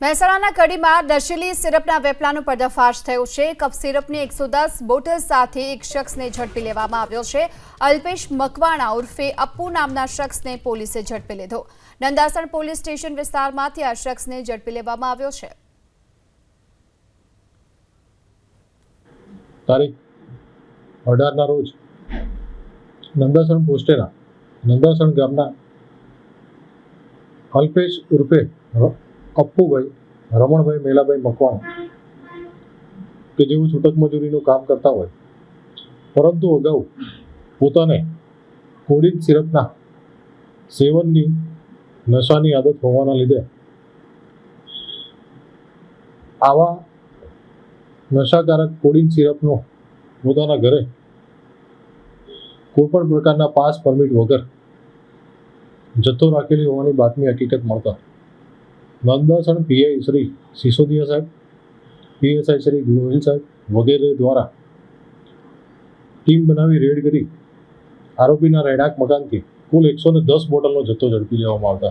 મહેસાણાના કડીમાં નશીલી સિરપના વેપલાનો પર્દાફાશ થયો છે. કફ સિરપની એકસો દસ બોટલ સાથે એક શખ્સને ઝડપી લેવામાં આવ્યો છે. અલ્પેશ મકવાણા ઉર્ફે અપ્પુ નામના શખ્સને પોલીસે ઝડપી લીધો. નંદાસણ પોલીસ સ્ટેશન વિસ્તારમાંથી આ શખ્સને ઝડપી લેવામાં આવ્યો છે. તારીખ અઢારના રોજ નંદાસણ પોસ્ટેના નંદાસણ ગામના અલ્પેશ ઉર્ફે અપ્પુભાઈ રમણભાઈ, મેલાભાઈ મકવાણા, કે જેઓ છૂટક મજૂરીનું કામ કરતા હોય. પરંતુ અગાઉ પોતાને કોડિંગ સિરપના સેવનની નશાની આદત હોવાના લીધે આવા નશાકારક કોડિંગ સિરપનો પોતાના ઘરે કોઈપણ પ્રકારના પાસ પરમિટ વગર જથ્થો રાખેલી હોવાની બાતમી હકીકત મળતા નંદાસણ પીઆઈ શ્રી સિસોદિયા સાહેબ, પીએસઆઈ શ્રી ગોહિલ સાહેબ વગેરે દ્વારા ટીમ બનાવી રેડ કરી. આરોપીના રહેણાંક મકાનથી કુલ એકસો ને દસ બોટલનો જથ્થો ઝડપી લેવામાં આવતા.